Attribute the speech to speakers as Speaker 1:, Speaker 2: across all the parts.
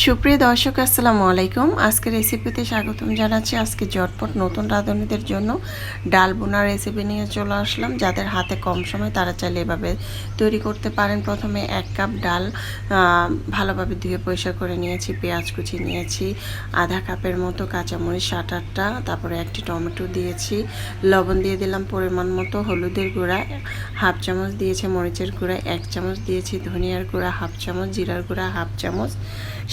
Speaker 1: সুপ্রিয় দর্শক, আসসালামু আলাইকুম। আজকে রেসিপিতে স্বাগতম জানাচ্ছি। আজকে জটপট নতুন রাঁধুনিদের জন্য ডাল বোনা রেসিপি নিয়ে চলে আসলাম। যাদের হাতে কম সময়, তারা চাইলে এভাবে তৈরি করতে পারেন। প্রথমে এক কাপ ডাল ভালোভাবে ধুয়ে পরিষ্কার করে নিয়েছি। পেঁয়াজ কুচি নিয়েছি, আধা কাপের মতো কাঁচামরিচ সাত আটটা, তারপরে একটি টমেটো দিয়েছি, লবণ দিয়ে দিলাম পরিমাণ মতো, হলুদের গুঁড়া হাফ চামচ দিয়েছি, মরিচের গুঁড়া এক চামচ দিয়েছি, ধনিয়ার গুঁড়া হাফ চামচ, জিরার গুঁড়া হাফ চামচ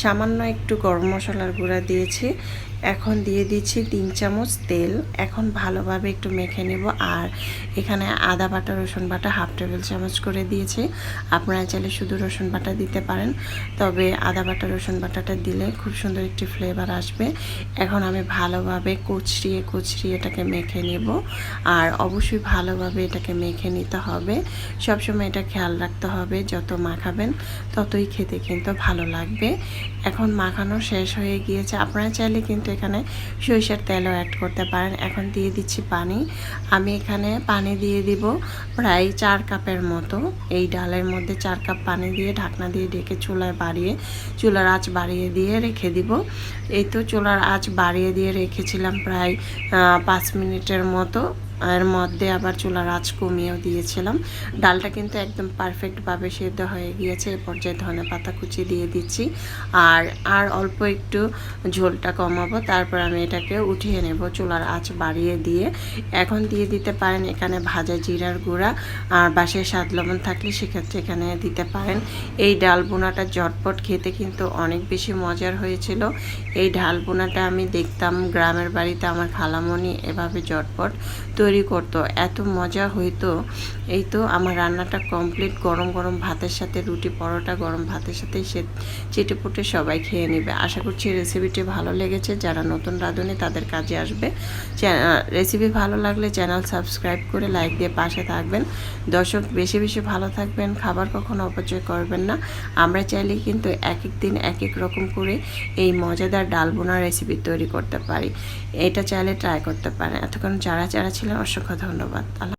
Speaker 1: সামান্য একটু গরম মশলার গুঁড়া দিয়েছি। এখন দিয়ে দিচ্ছি তিন চামচ তেল। এখন ভালোভাবে একটু মেখে নেব। আর এখানে আদা বাটা, রসুন বাটা হাফ টেবিল চামচ করে দিয়েছি। আপনারা চাইলে শুধু রসুন বাটা দিতে পারেন। তবে আদা বাটা, রসুন বাটাটা দিলে খুব সুন্দর একটি ফ্লেভার আসবে। এখন আমি ভালোভাবে কুচড়িয়ে কুচড়িয়ে এটাকে মেখে নেব। আর অবশ্যই ভালোভাবে এটাকে মেখে নিতে হবে। সবসময় এটা খেয়াল রাখতে হবে। যত মাখাবেন ততই খেতে কিন্তু ভালো লাগবে। এখন মাখানো শেষ হয়ে গিয়েছে। আপনারা চাইলে কিন্তু এখানে সরিষার তেলও অ্যাড করতে পারেন। এখন দিয়ে দিচ্ছি পানি। আমি এখানে পানি দিয়ে দিব প্রায় চার কাপের মতো। এই ডালের মধ্যে চার কাপ পানি দিয়ে ঢাকনা দিয়ে ঢেকে চুলায় বাড়িয়ে, চুলার আঁচ বাড়িয়ে দিয়ে রেখে দিব। এই তো চুলার আঁচ বাড়িয়ে দিয়ে রেখেছিলাম প্রায় পাঁচ মিনিটের মতো। এর মধ্যে আবার চুলার আঁচ কমিয়েও দিয়েছিলাম। ডালটা কিন্তু একদম পারফেক্টভাবে সেদ্ধ হয়ে গিয়েছে, এ পর্যায়ে ধনে পাতা কুচি দিয়ে দিচ্ছি। আর আর অল্প একটু ঝোলটা কমাবো, তারপর আমি এটাকে উঠিয়ে নেব চুলার আঁচ বাড়িয়ে দিয়ে। এখন দিয়ে দিতে পারেন এখানে ভাজা জিরার গুঁড়া, আর বাসের স্বাদ লবণ থাকলে সেক্ষেত্রে এখানে দিতে পারেন। এই ডাল বোনাটা জটপট খেতে কিন্তু অনেক বেশি মজার হয়েছিল। এই ডাল বোনাটা আমি দেখতাম গ্রামের বাড়িতে আমার খালামণি এভাবে জটপট তৈরি করতো, এত মজা হইতো। এই তো আমার রান্নাটা কমপ্লিট গরম গরম ভাতের সাথে, রুটি পরোটা, গরম ভাতের সাথে সে চেটে পুটে সবাই খেয়ে নেবে। আশা করছি রেসিপিটি ভালো লেগেছে। যারা নতুন রাঁধুনি, তাদের কাজে আসবে। রেসিপি ভালো লাগলে চ্যানেল সাবস্ক্রাইব করে লাইক দিয়ে পাশে থাকবেন। দর্শক, বেশি বেশি ভালো থাকবেন। খাবার কখনো অপচয় করবেন না। আমরা চাইলে কিন্তু এক এক দিন এক এক রকম করে এই মজাদার ডাল বোনা রেসিপি তৈরি করতে পারি। এটা চাইলে ট্রাই করতে পারেন। এতক্ষণ যারা যারা ছিলেন অসংখ্য ধন্যবাদ। আল্লাহ